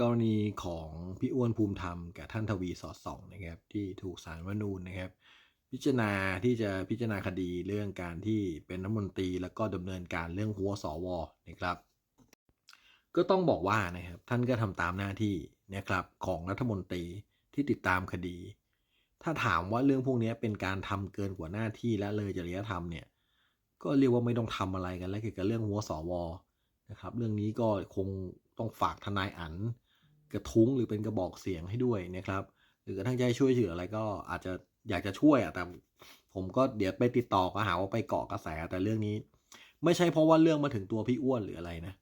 กรณีของพี่อ้วนภูมิธรรมกับท่านทวีสอดส่องนะครับที่ถูกสารรัฐธรรมนูญนะครับ พิจารณาที่จะพิจารณาคดีเรื่องการที่เป็นรัฐมนตรีแล้วก็ดำเนินการเรื่องหัวสวนะครับ ก็ต้องบอกว่านะครับท่านก็ทำตามหน้าที่นะครับของรัฐมนตรีที่ติดตามคดี ถ้าถามว่าเรื่องพวกนี้เป็นการทำเกินกว่าหน้าที่และเลยจริยธรรมเนี่ยก็เรียกว่าไม่ต้องทำอะไรกันแล้วเกี่ยวกับเรื่องหัวสวนะครับเรื่องนี้ก็คงต้องฝากทนายอั๋น กระทุ้งหรือเป็นกระบอกเสียงให้ด้วยนะครับ หรือกระทั่งใจช่วยเหลืออะไรก็อาจจะอยากจะช่วยอะแต่ผมก็เดี๋ยวไปติดต่อก็หาว่าไปเกาะกระแสแต่เรื่องนี้ ไม่ใช่เพราะว่าเรื่องมาถึงตัวพี่อ้วนหรืออะไรนะ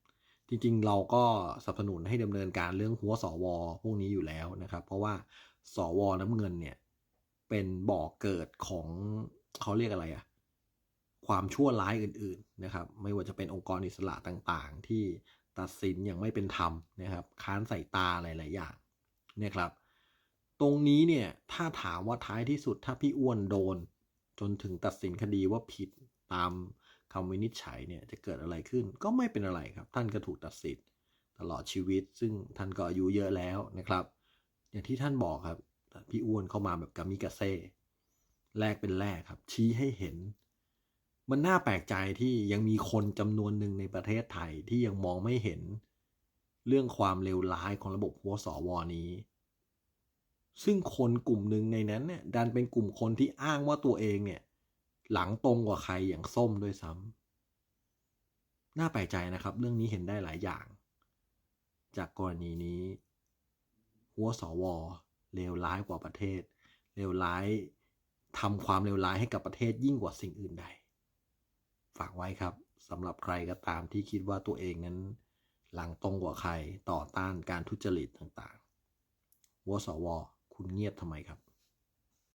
จริงๆ เราก็สนับสนุนให้ดำเนินการเรื่องหัวสวพวกนี้อยู่แล้วนะครับ เพราะว่าสวน้ำเงินเนี่ยเป็นบ่อกเกิดของเขาเรียกอะไรอะความชั่วร้ายอื่นๆนะครับ ไม่ว่าจะเป็นองค์กรอิสระต่างๆ ที่ ตัดสินอย่างไม่เป็นธรรมนะครับค้านใส่ตาหลาย ๆ อย่างเนี่ยครับ ตรงนี้เนี่ยถ้าถามว่าท้ายที่สุดถ้าพี่อ้วนโดน จนถึงตัดสินคดีว่าผิดตามคำวินิจฉัยเนี่ยจะเกิดอะไรขึ้นก็ไม่เป็นอะไรครับ ท่านก็ถูกตัดสินตลอดชีวิต ซึ่งท่านก็อายุเยอะแล้วนะครับ อย่างที่ท่านบอกครับพี่อ้วนเข้ามาแบบกามิกาเซ่แรกเป็นแรกครับ ชี้ให้เห็น มันน่าแปลกใจที่ยังมีคนจำนวนหนึ่งในประเทศไทยที่ยังมองไม่เห็น เรื่องความเลวร้ายของระบบหัวสอวนี้ ซึ่งคนกลุ่มหนึ่งในนั้นเนี่ยดันเป็นกลุ่มคนที่อ้างว่าตัวเองเนี่ย หลังตรงกว่าใครอย่างส้มด้วยซ้ำน่าแปลกใจนะครับ เรื่องนี้เห็นได้หลายอย่าง จากกรณีนี้ หัวสอวเลวร้ายกว่าประเทศเลวร้ายทำความเลวร้ายให้กับประเทศยิ่งกว่าสิ่งอื่นใด ไว้ครับสำหรับใครก็ตามที่คิดว่าตัวเองนั้น หลังตรงกว่าใครต่อต้านการทุจริตต่างๆวสว คุณเงียบทำไมครับ